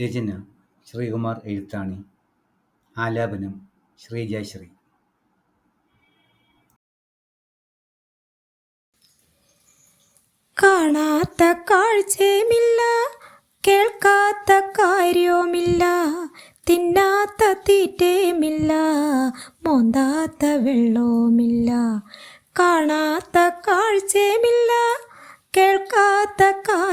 രചന ശ്രീകുമാർ എഴുത്താണി. ആലാപനം ശ്രീജയശ്രീ. കാണാത്ത കാഴ്ചയുമില്ല കേൾക്കാത്ത കാര്യവുമില്ല തിന്നാത്ത തീറ്റയുമില്ല മോന്താത്ത വെള്ളവുമില്ല. കാണാത്ത കാഴ്ചയുമില്ല കേൾക്കാത്ത കാര്യവുമില്ല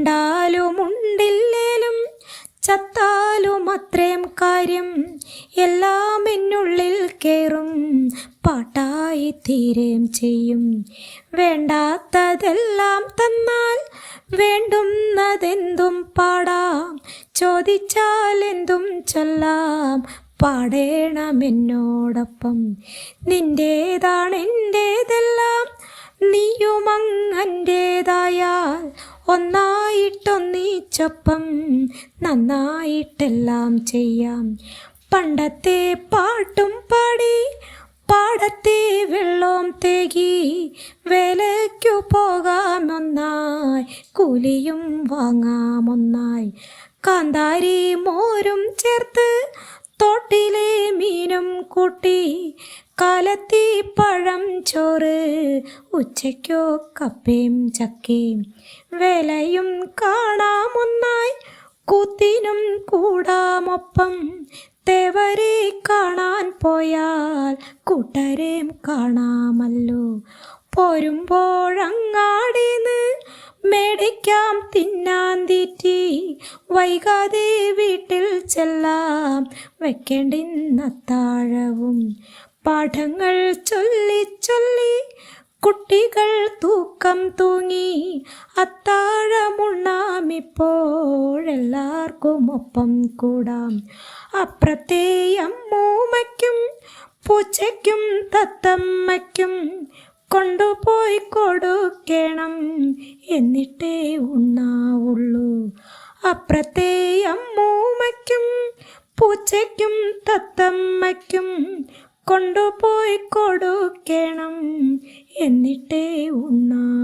ഉണ്ടാലും ഉണ്ടില്ലേലും ചത്താലും അത്രയും കാര്യം എല്ലാം എന്നുള്ളിൽ കയറും പാട്ടായി തീരുകയും ചെയ്യും. വേണ്ടാത്തതെല്ലാം തന്നാൽ വേണ്ടുന്നതെന്തും പാടാം. ചോദിച്ചാൽ എന്തും ചൊല്ലാം. പാടേണമെന്നോടൊപ്പം നിന്റേതാണെന്റേതെല്ലാം നീയുമങ്ങന്റേതായാൽ ഒന്നായിട്ടൊന്നിച്ചൊപ്പം നന്നായിട്ടെല്ലാം ചെയ്യാം. പണ്ടത്തെ പാട്ടും പാടി പാടത്തെ വെള്ളം തേകി വേലയ്ക്കു പോകാമൊന്നായി കൂലിയും വാങ്ങാമൊന്നായി. കാന്താരി മോരും ചേർത്ത് തോട്ടിലെ മീനും കൂട്ടി കാലത്തി പഴം ചോറ് ഉച്ചയ്ക്കോ കപ്പയും ചക്കയും വിലയും കാണാമൊന്നായി. കൂത്തിനും കൂടാമൊപ്പം തേവരെ കാണാൻ പോയാൽ കൂട്ടരെയും കാണാമല്ലോ. പോരുമ്പോഴങ്ങാടിന്ന് മേടിക്കാം തിന്നാൻ തീറ്റി വൈകാതെ വീട്ടിൽ ചെല്ലാം. വെക്കേണ്ടിന്നത്താഴവും പാഠങ്ങൾ ചൊല്ലി ചൊല്ലി കുട്ടികൾ തൂക്കം തൂങ്ങി അത്താഴമുണ്ണാമിപ്പോഴെല്ലാവർക്കും ഒപ്പം കൂടാം. അപ്പുറത്തെ അമ്മൂമ്മയ്ക്കും പൂച്ചയ്ക്കും തത്തമ്മയ്ക്കും കൊണ്ടുപോയി കൊടുക്കണം എന്നിട്ടേ ഉണ്ണാവുള്ളൂ. അപ്പുറത്തെ അമ്മൂമ്മയ്ക്കും പൂച്ചയ്ക്കും തത്തമ്മയ്ക്കും കൊണ്ടുപോയി കൊടുക്കണം എന്നിട്ടേ ഉണ്ണാവുള്ളൂ